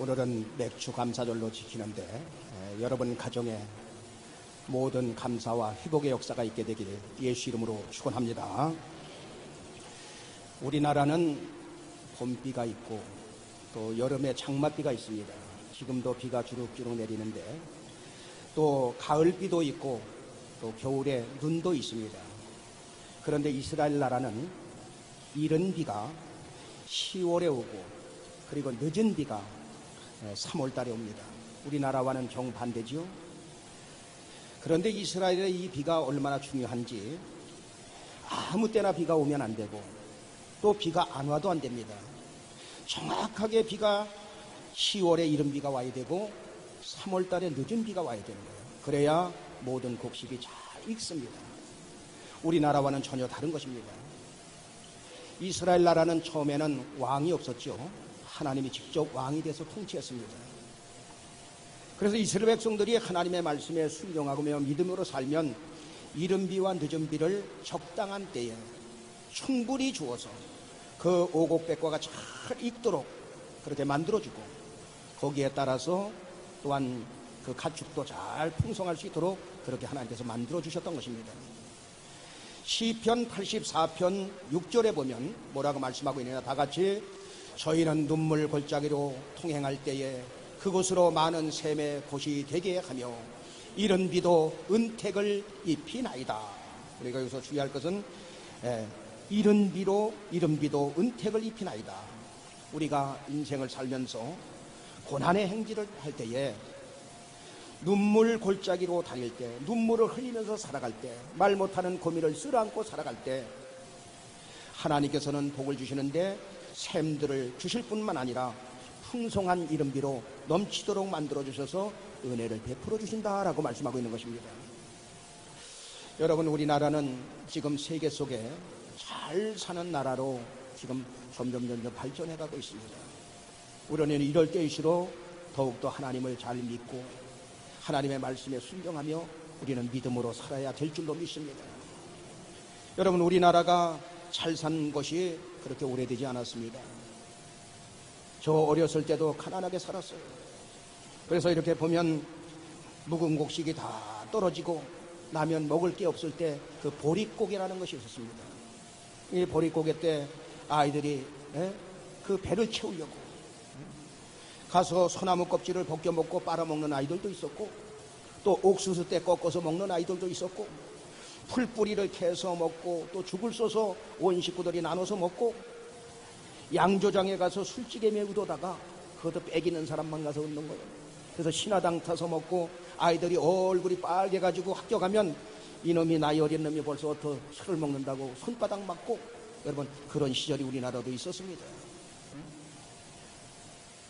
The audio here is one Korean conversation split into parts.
오늘은 맥주 감사절로 지키는데 에, 여러분 가정에 모든 감사와 회복의 역사가 있게 되길 예수 이름으로 축원합니다. 우리나라는 봄비가 있고 또 여름에 장맛비가 있습니다. 지금도 비가 주룩주룩 내리는데 또 가을비도 있고 또 겨울에 눈도 있습니다. 그런데 이스라엘 나라는 이른 비가 10월에 오고 그리고 늦은 비가 3월 달에 옵니다. 우리나라와는 정반대지요. 그런데 이스라엘의 이 비가 얼마나 중요한지 아무 때나 비가 오면 안 되고 또 비가 안 와도 안 됩니다. 정확하게 비가 10월에 이른 비가 와야 되고 3월 달에 늦은 비가 와야 되는 거예요. 그래야 모든 곡식이 잘 익습니다. 우리나라와는 전혀 다른 것입니다. 이스라엘 나라는 처음에는 왕이 없었죠. 하나님이 직접 왕이 돼서 통치했습니다. 그래서 이스라엘 백성들이 하나님의 말씀에 순종하고 믿음으로 살면 이른 비와 늦은 비를 적당한 때에 충분히 주어서 그 오곡백과가 잘 익도록 그렇게 만들어주고 거기에 따라서 또한 그 가축도 잘 풍성할 수 있도록 그렇게 하나님께서 만들어 주셨던 것입니다. 시편 84편 6절에 보면 뭐라고 말씀하고 있느냐 다 같이 저희는 눈물 골짜기로 통행할 때에 그곳으로 많은 샘의 곳이 되게 하며 이른 비도 은택을 입히나이다. 우리가 여기서 주의할 것은 예, 이른 비로 이른 비도 은택을 입히나이다. 우리가 인생을 살면서 고난의 행지를 할 때에 눈물 골짜기로 다닐 때, 눈물을 흘리면서 살아갈 때, 말 못하는 고민을 쓸어안고 살아갈 때, 하나님께서는 복을 주시는데 샘들을 주실 뿐만 아니라 풍성한 이름비로 넘치도록 만들어 주셔서 은혜를 베풀어 주신다라고 말씀하고 있는 것입니다. 여러분 우리나라는 지금 세계 속에 잘 사는 나라로 지금 점점 점점 발전해 가고 있습니다. 우리는 이럴 때일수록 더욱더 하나님을 잘 믿고 하나님의 말씀에 순종하며 우리는 믿음으로 살아야 될 줄로 믿습니다. 여러분 우리나라가 잘산 것이 그렇게 오래되지 않았습니다. 저 어렸을 때도 가난하게 살았어요. 그래서 이렇게 보면 묵은 곡식이 다 떨어지고 나면 먹을 게 없을 때 그 보릿고개라는 것이 있었습니다. 이 보릿고개 때 아이들이 예? 그 배를 채우려고 예? 가서 소나무 껍질을 벗겨 먹고 빨아먹는 아이들도 있었고 또 옥수수 때 꺾어서 먹는 아이들도 있었고 풀뿌리를 캐서 먹고 또 죽을 써서 온 식구들이 나눠서 먹고 양조장에 가서 술찌개에 우도다가 그것도 빼기는 사람만 가서 얻는 거예요. 그래서 신화당 타서 먹고 아이들이 얼굴이 빨개 가지고 학교 가면 이놈이 나이 어린 놈이 벌써부터 술을 먹는다고 손바닥 맞고 여러분 그런 시절이 우리나라도 있었습니다.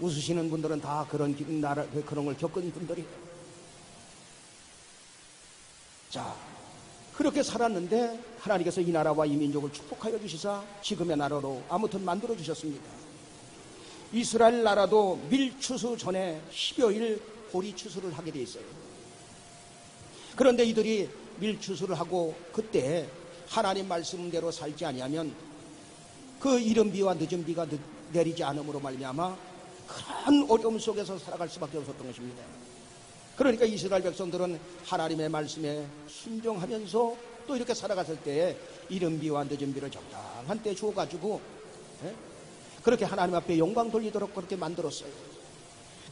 웃으시는 분들은 다 그런 나라 그런 걸 겪은 분들이 자 그렇게 살았는데 하나님께서 이 나라와 이 민족을 축복하여 주시사 지금의 나라로 아무튼 만들어 주셨습니다. 이스라엘 나라도 밀추수 전에 10여일 보리 추수를 하게 돼 있어요. 그런데 이들이 밀추수를 하고 그때 하나님 말씀대로 살지 아니하면 그 이른 비와 늦은 비가 내리지 않음으로 말미암아 그런 어려움 속에서 살아갈 수밖에 없었던 것입니다. 그러니까 이스라엘 백성들은 하나님의 말씀에 순종하면서 또 이렇게 살아갔을 때에 이른 비와 늦은 비를 적당한 때 주어가지고 예? 그렇게 하나님 앞에 영광 돌리도록 그렇게 만들었어요.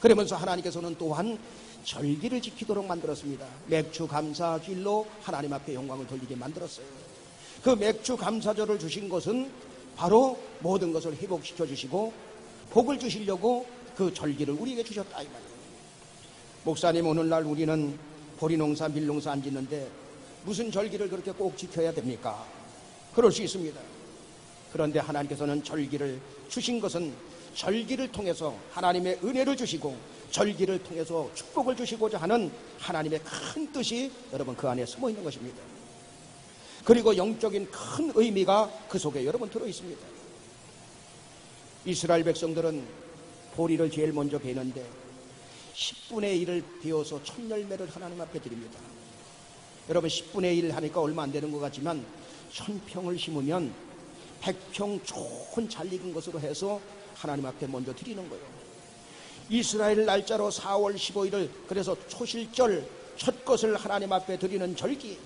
그러면서 하나님께서는 또한 절기를 지키도록 만들었습니다. 맥주 감사길로 하나님 앞에 영광을 돌리게 만들었어요. 그 맥주 감사절을 주신 것은 바로 모든 것을 회복시켜 주시고 복을 주시려고 그 절기를 우리에게 주셨다 이 말이에요. 목사님 오늘날 우리는 보리농사 밀농사 안 짓는데 무슨 절기를 그렇게 꼭 지켜야 됩니까? 그럴 수 있습니다. 그런데 하나님께서는 절기를 주신 것은 절기를 통해서 하나님의 은혜를 주시고 절기를 통해서 축복을 주시고자 하는 하나님의 큰 뜻이 여러분 그 안에 숨어 있는 것입니다. 그리고 영적인 큰 의미가 그 속에 여러분 들어 있습니다. 이스라엘 백성들은 보리를 제일 먼저 베는데 10분의 1을 비워서 첫 열매를 하나님 앞에 드립니다. 여러분 10분의 1 하니까 얼마 안 되는 것 같지만 천평을 심으면 100평 좋은 잘 익은 것으로 해서 하나님 앞에 먼저 드리는 거예요. 이스라엘 날짜로 4월 15일을 그래서 초실절 첫 것을 하나님 앞에 드리는 절기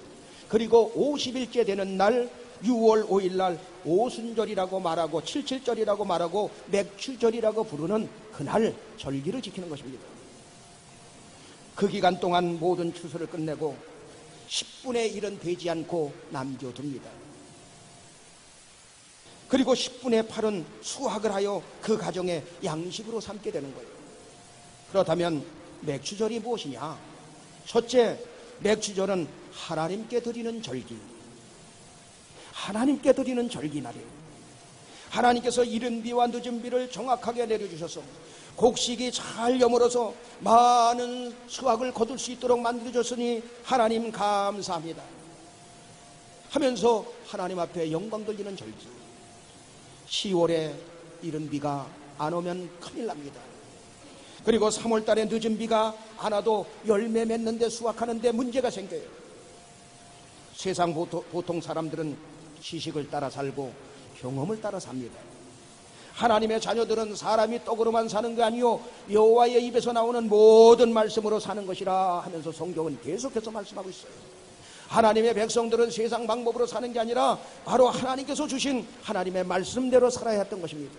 그리고 50일째 되는 날 6월 5일 날 오순절이라고 말하고 칠칠절이라고 말하고 맥추절이라고 부르는 그날 절기를 지키는 것입니다. 그 기간 동안 모든 추수를 끝내고 10분의 1은 되지 않고 남겨둡니다. 그리고 10분의 8은 수확을 하여 그 가정의 양식으로 삼게 되는 거예요. 그렇다면 맥추절이 무엇이냐? 첫째, 맥추절은 하나님께 드리는 절기. 하나님께 드리는 절기날이에요. 하나님께서 이른 비와 늦은 비를 정확하게 내려주셔서 곡식이 잘 여물어서 많은 수확을 거둘 수 있도록 만들어줬으니 하나님 감사합니다. 하면서 하나님 앞에 영광 돌리는 절기. 10월에 이른 비가 안 오면 큰일 납니다. 그리고 3월 달에 늦은 비가 안 와도 열매 맺는데 수확하는데 문제가 생겨요. 세상 보통, 사람들은 지식을 따라 살고 경험을 따라 삽니다. 하나님의 자녀들은 사람이 떡으로만 사는 게 아니요 여호와의 입에서 나오는 모든 말씀으로 사는 것이라 하면서 성경은 계속해서 말씀하고 있어요. 하나님의 백성들은 세상 방법으로 사는 게 아니라 바로 하나님께서 주신 하나님의 말씀대로 살아야 했던 것입니다.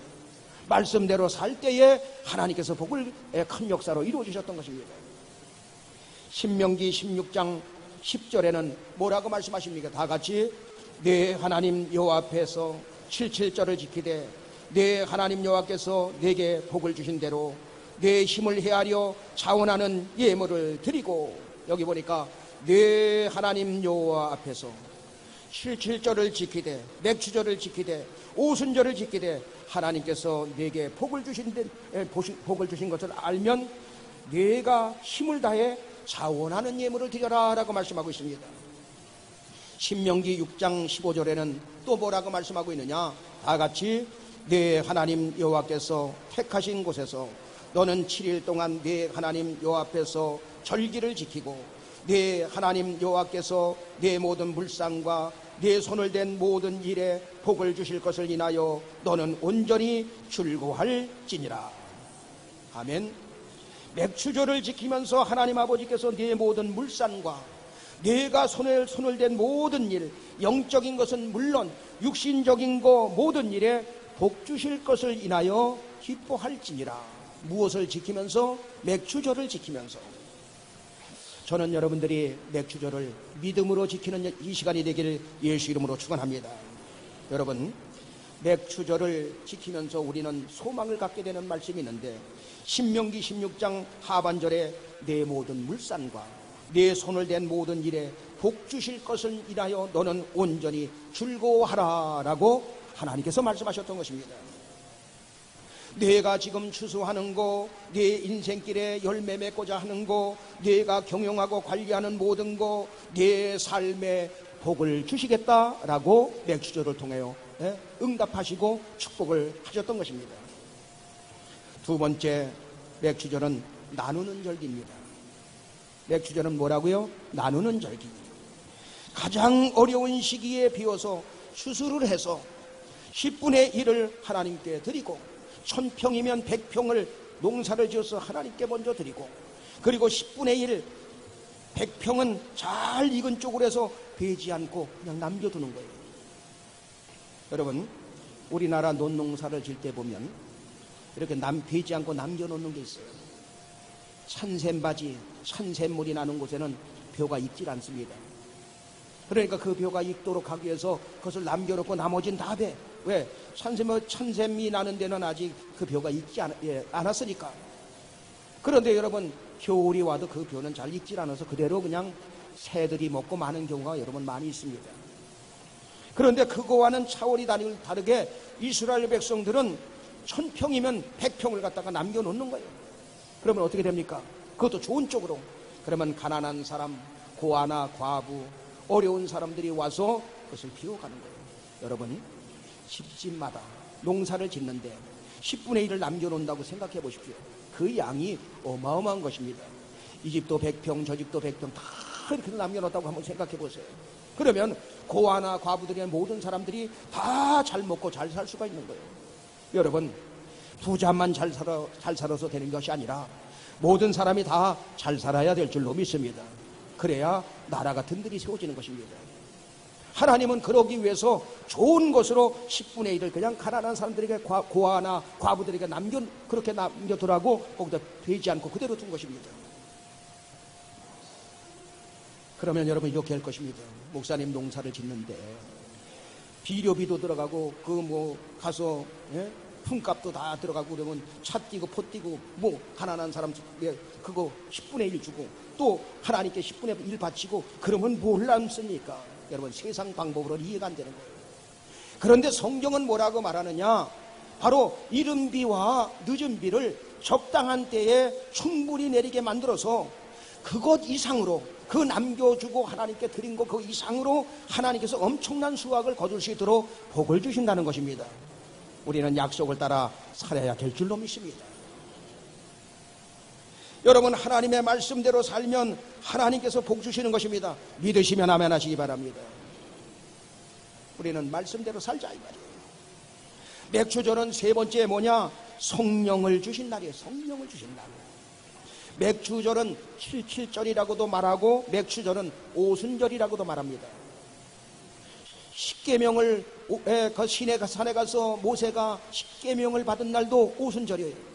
말씀대로 살 때에 하나님께서 복을 큰 역사로 이루어 주셨던 것입니다. 신명기 16장 10절에는 뭐라고 말씀하십니까? 다 같이 내 하나님 여호와 앞에서 77절을 지키되 내 하나님 여호와께서 내게 복을 주신 대로 내 힘을 헤아려 자원하는 예물을 드리고 여기 보니까 내 하나님 여호와 앞에서 77절을 지키되 맥주절을 지키되 오순절을 지키되 하나님께서 내게 복을 주신 복을 주신 것을 알면 내가 힘을 다해 자원하는 예물을 드려라라고 말씀하고 있습니다. 신명기 6장 15절에는 또 뭐라고 말씀하고 있느냐? 다 같이 내 하나님 여호와께서 택하신 곳에서 너는 7일 동안 내 하나님 여호와 앞에서 절기를 지키고 내 하나님 여호와께서 내 모든 물상과 내 손을 댄 모든 일에 복을 주실 것을 인하여 너는 온전히 즐거할지니라. 아멘. 맥추절을 지키면서 하나님 아버지께서 네 모든 물산과 내가 손을 손을 댄 모든 일, 영적인 것은 물론 육신적인 거 모든 일에 복 주실 것을 인하여 기뻐할지니라. 무엇을 지키면서 맥추절을 지키면서 저는 여러분들이 맥주절을 믿음으로 지키는 이 시간이 되기를 예수 이름으로 축원합니다. 여러분, 맥주절을 지키면서 우리는 소망을 갖게 되는 말씀이 있는데 신명기 16장 하반절에 내 모든 물산과 내 손을 댄 모든 일에 복 주실 것을 인하여 너는 온전히 즐거워하라라고 하나님께서 말씀하셨던 것입니다. 내가 지금 추수하는 거, 내 인생길에 열매 맺고자 하는 거, 내가 경영하고 관리하는 모든 거, 내 삶에 복을 주시겠다라고 맥주절을 통하여 예, 응답하시고 축복을 하셨던 것입니다. 두 번째 맥주절은 나누는 절기입니다. 맥주절은 뭐라고요? 나누는 절기. 가장 어려운 시기에 비워서 수술을 해서 10분의 1을 하나님께 드리고 천평이면 백평을 농사를 지어서 하나님께 먼저 드리고 그리고 10분의 1 백평은 잘 익은 쪽으로 해서 베지 않고 그냥 남겨두는 거예요. 여러분 우리나라 논농사를 질 때 보면 이렇게 남 베지 않고 남겨놓는 게 있어요. 찬샘바지, 찬샘물이 나는 곳에는 벼가 익질 않습니다. 그러니까 그 벼가 익도록 하기 위해서 그것을 남겨놓고 나머지는 다 배. 왜? 찬샘, 찬샘이 나는 데는 아직 그 벼가 익지 않, 예, 않았으니까. 그런데 여러분, 겨울이 와도 그 벼는 잘 익질 않아서 그대로 그냥 새들이 먹고 마는 경우가 여러분 많이 있습니다. 그런데 그거와는 차원이 다르게 이스라엘 백성들은 천평이면 백평을 갖다가 남겨놓는 거예요. 그러면 어떻게 됩니까? 그것도 좋은 쪽으로. 그러면 가난한 사람, 고아나 과부, 어려운 사람들이 와서 그것을 비워가는 거예요. 여러분, 집집마다 농사를 짓는데 10분의 1을 남겨놓는다고 생각해 보십시오. 그 양이 어마어마한 것입니다. 이 집도 100평, 저 집도 100평 다 이렇게 남겨놓았다고 한번 생각해 보세요. 그러면 고아나 과부들의 모든 사람들이 다 잘 먹고 잘 살 수가 있는 거예요. 여러분, 부자만 잘 살아 잘 살아서 되는 것이 아니라 모든 사람이 다 잘 살아야 될 줄로 믿습니다. 그래야 나라가 든든히 세워지는 것입니다. 하나님은 그러기 위해서 좋은 것으로 10분의 1을 그냥 가난한 사람들에게 과, 고아나 과부들에게 남겨 그렇게 남겨두라고 거기다 되지 않고 그대로 둔 것입니다. 그러면 여러분 이렇게 할 것입니다. 목사님 농사를 짓는데 비료비도 들어가고 그 뭐 가서 예? 품값도 다 들어가고 그러면 차 띄고 포 띄고 뭐 가난한 사람 예, 그거 10분의 1 주고 또 하나님께 10분의 1 바치고 그러면 뭘 남습니까? 여러분 세상 방법으로 이해가 안 되는 거예요. 그런데 성경은 뭐라고 말하느냐? 바로 이른 비와 늦은 비를 적당한 때에 충분히 내리게 만들어서 그것 이상으로 그 남겨주고 하나님께 드린 것 그 이상으로 하나님께서 엄청난 수확을 거둘 수 있도록 복을 주신다는 것입니다. 우리는 약속을 따라 살아야 될 줄로 믿습니다. 여러분 하나님의 말씀대로 살면 하나님께서 복 주시는 것입니다. 믿으시면 아멘 하시기 바랍니다. 우리는 말씀대로 살자 이 말이에요. 맥주절은 세 번째 뭐냐? 성령을 주신 날이에요. 성령을 주신 날. 맥주절은 칠칠절이라고도 말하고 맥주절은 오순절이라고도 말합니다. 십계명을 그 시내 산에 가서 모세가 십계명을 받은 날도 오순절이에요.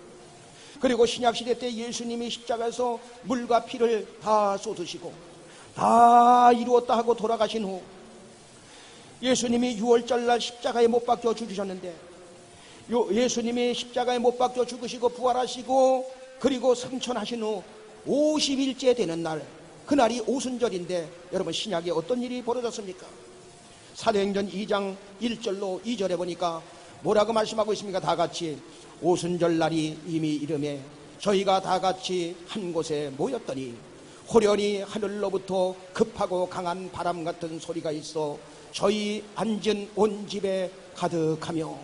그리고 신약 시대 때 예수님이 십자가에서 물과 피를 다 쏟으시고 다 이루었다 하고 돌아가신 후 예수님이 6월절 날 십자가에 못 박혀 죽으셨는데 예수님이 십자가에 못 박혀 죽으시고 부활하시고 그리고 승천하신 후 50일째 되는 날 그날이 오순절인데 여러분 신약에 어떤 일이 벌어졌습니까? 사도행전 2장 1절로 2절에 보니까 뭐라고 말씀하고 있습니까? 다 같이 오순절 날이 이미 이름에 저희가 다 같이 한 곳에 모였더니 호련히 하늘로부터 급하고 강한 바람 같은 소리가 있어 저희 앉은 온 집에 가득하며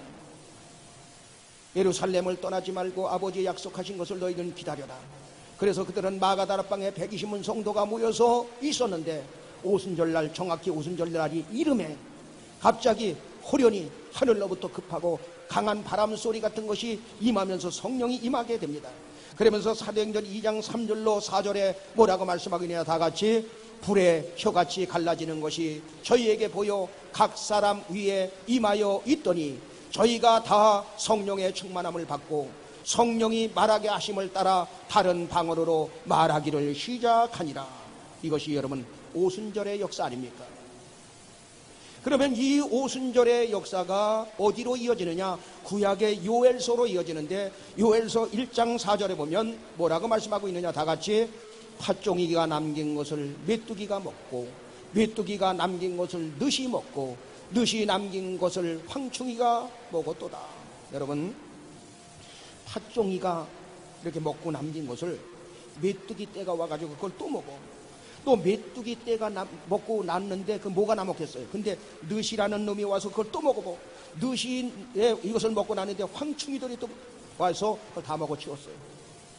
예루살렘을 떠나지 말고 아버지 약속하신 것을 너희는 기다려라. 그래서 그들은 마가다락방에 120문 성도가 모여서 있었는데 오순절날 정확히 오순절날이 이름에 갑자기 호련히 하늘로부터 급하고 강한 바람 소리 같은 것이 임하면서 성령이 임하게 됩니다. 그러면서 사도행전 2장 3절로 4절에 뭐라고 말씀하고 있느냐 다 같이 불의 혀같이 갈라지는 것이 저희에게 보여 각 사람 위에 임하여 있더니 저희가 다 성령의 충만함을 받고 성령이 말하게 하심을 따라 다른 방언으로 말하기를 시작하니라. 이것이 여러분 오순절의 역사 아닙니까? 그러면 이 오순절의 역사가 어디로 이어지느냐? 구약의 요엘서로 이어지는데 요엘서 1장 4절에 보면 뭐라고 말씀하고 있느냐? 다 같이 팥종이가 남긴 것을 메뚜기가 먹고 메뚜기가 남긴 것을 늦이 먹고 늦이 남긴 것을 황충이가 먹었도다. 여러분 팥종이가 이렇게 먹고 남긴 것을 메뚜기 때가 와가지고 그걸 또 먹어. 또 메뚜기 떼가 나, 먹고 났는데 그 뭐가 남았겠어요. 근데 느시라는 놈이 와서 그걸 또 먹어보. 느시에 이것을 먹고 났는데 황충이들이 또 와서 그걸 다 먹어 치웠어요.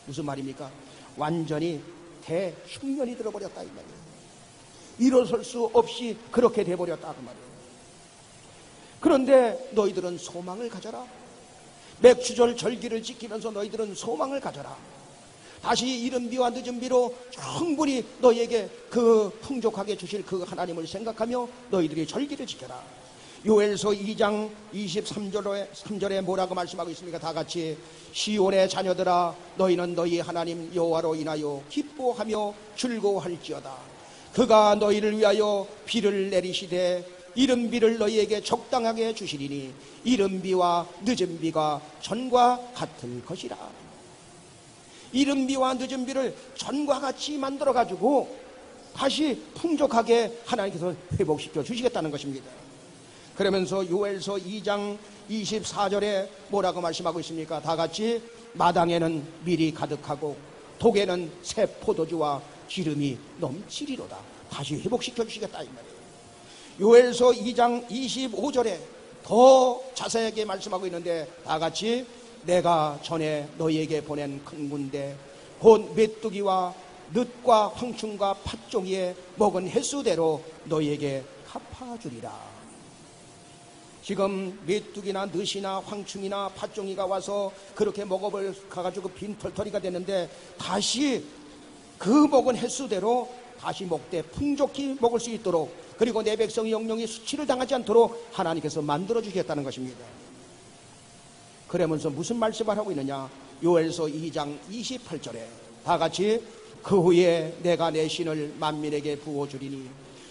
무슨 말입니까? 완전히 대흉년이 들어버렸다 이 말이에요. 일어설 수 없이 그렇게 돼버렸다 그 말이에요. 그런데 너희들은 소망을 가져라. 맥주절 절기를 지키면서 너희들은 소망을 가져라. 다시 이른 비와 늦은 비로 충분히 너희에게 그 풍족하게 주실 그 하나님을 생각하며 너희들이 절기를 지켜라. 요엘서 2장 23절에 3절에 뭐라고 말씀하고 있습니까? 다 같이 시온의 자녀들아 너희는 너희 하나님 여호와로 인하여 기뻐하며 즐거워할지어다. 그가 너희를 위하여 비를 내리시되 이른 비를 너희에게 적당하게 주시리니 이른 비와 늦은 비가 전과 같은 것이라. 이른 비와 늦은 비를 전과 같이 만들어 가지고 다시 풍족하게 하나님께서 회복시켜 주시겠다는 것입니다. 그러면서 요엘서 2장 24절에 뭐라고 말씀하고 있습니까? 다 같이 마당에는 밀이 가득하고 독에는 새 포도주와 기름이 넘치리로다. 다시 회복시켜 주시겠다 이 말이에요. 요엘서 2장 25절에 더 자세하게 말씀하고 있는데 다 같이 내가 전에 너희에게 보낸 큰 군대 곧 메뚜기와 늑과 황충과 팥종이에 먹은 횟수대로 너희에게 갚아주리라. 지금 메뚜기나 느시나 황충이나 팥종이가 와서 그렇게 먹어볼 가가지고 빈 털터리가 됐는데 다시 그 먹은 횟수대로 다시 먹되 풍족히 먹을 수 있도록 그리고 내 백성이 영영이 수치를 당하지 않도록 하나님께서 만들어 주셨다는 것입니다. 그러면서 무슨 말씀을 하고 있느냐? 요엘서 2장 28절에 다 같이 그 후에 내가 내 신을 만민에게 부어주리니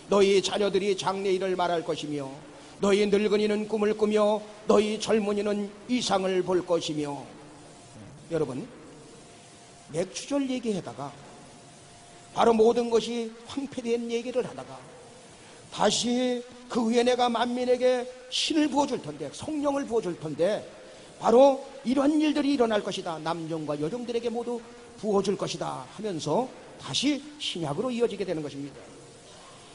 너희 자녀들이 장래일을 말할 것이며 너희 늙은이는 꿈을 꾸며 너희 젊은이는 이상을 볼 것이며 여러분 맥주절 얘기하다가 바로 모든 것이 황폐된 얘기를 하다가 다시 그 후에 내가 만민에게 신을 부어줄 텐데 성령을 부어줄 텐데 바로 이런 일들이 일어날 것이다. 남종과 여종들에게 모두 부어줄 것이다 하면서 다시 신약으로 이어지게 되는 것입니다.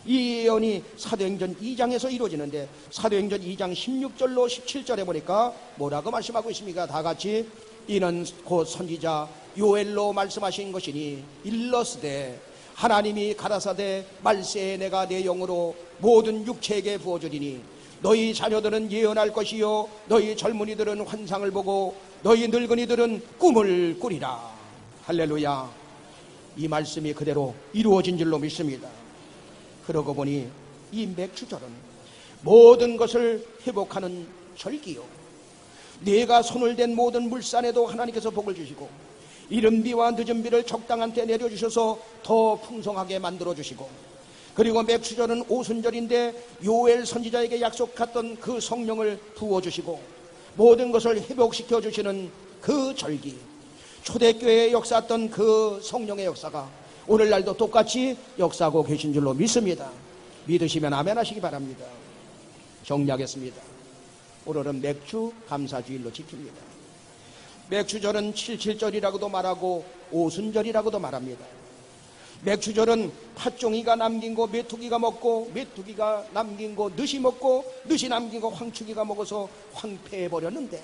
이 예언이 사도행전 2장에서 이루어지는데 사도행전 2장 16절로 17절에 보니까 뭐라고 말씀하고 있습니까? 다 같이 이는 곧 선지자 요엘로 말씀하신 것이니 일러스되 하나님이 가라사대 말세에 내가 내 영으로 모든 육체에게 부어주리니 너희 자녀들은 예언할 것이요. 너희 젊은이들은 환상을 보고 너희 늙은이들은 꿈을 꾸리라. 할렐루야. 이 말씀이 그대로 이루어진 줄로 믿습니다. 그러고 보니 이 맥주절은 모든 것을 회복하는 절기요. 내가 손을 댄 모든 물산에도 하나님께서 복을 주시고 이른 비와 늦은 비를 적당한 때 내려주셔서 더 풍성하게 만들어 주시고 그리고 맥주절은 오순절인데 요엘 선지자에게 약속했던 그 성령을 부어 주시고 모든 것을 회복시켜 주시는 그 절기 초대교회에 역사했던 그 성령의 역사가 오늘날도 똑같이 역사하고 계신 줄로 믿습니다. 믿으시면 아멘 하시기 바랍니다. 정리하겠습니다. 오늘은 맥주 감사주일로 지킵니다. 맥주절은 77절이라고도 말하고 오순절이라고도 말합니다. 맥주절은 팥종이가 남긴 거 메뚜기가 먹고 메뚜기가 남긴 거 느시 먹고 느시 남긴 거 황축이가 먹어서 황폐해 버렸는데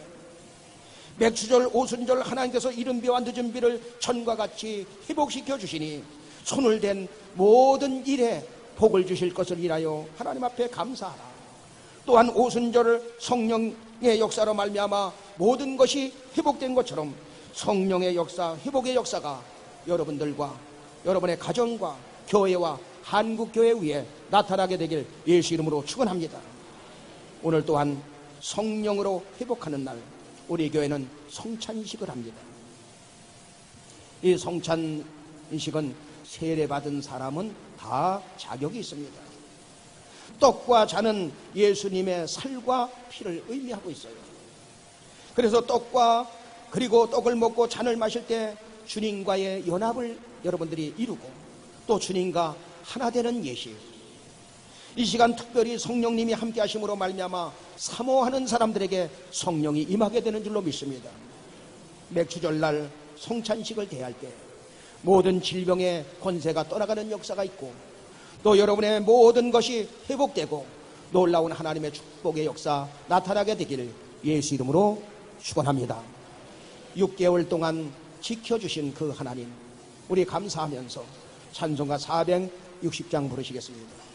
맥주절 오순절 하나님께서 이른 비와 늦은 비를 전과 같이 회복시켜 주시니 손을 댄 모든 일에 복을 주실 것을 인하여 하나님 앞에 감사하라. 또한 오순절 성령의 역사로 말미암아 모든 것이 회복된 것처럼 성령의 역사, 회복의 역사가 여러분들과 여러분의 가정과 교회와 한국 교회 위에 나타나게 되길 예수 이름으로 축원합니다. 오늘 또한 성령으로 회복하는 날 우리 교회는 성찬식을 합니다. 이 성찬식은 세례받은 사람은 다 자격이 있습니다. 떡과 잔은 예수님의 살과 피를 의미하고 있어요. 그래서 떡과 그리고 떡을 먹고 잔을 마실 때 주님과의 연합을 여러분들이 이루고 또 주님과 하나 되는 예시. 이 시간 특별히 성령님이 함께 하심으로 말미암아 사모하는 사람들에게 성령이 임하게 되는 줄로 믿습니다. 맥주절날 성찬식을 대할 때 모든 질병의 권세가 떠나가는 역사가 있고 또 여러분의 모든 것이 회복되고 놀라운 하나님의 축복의 역사 나타나게 되기를 예수 이름으로 축원합니다. 6개월 동안 지켜주신 그 하나님 우리 감사하면서 찬송가 460장 부르시겠습니다.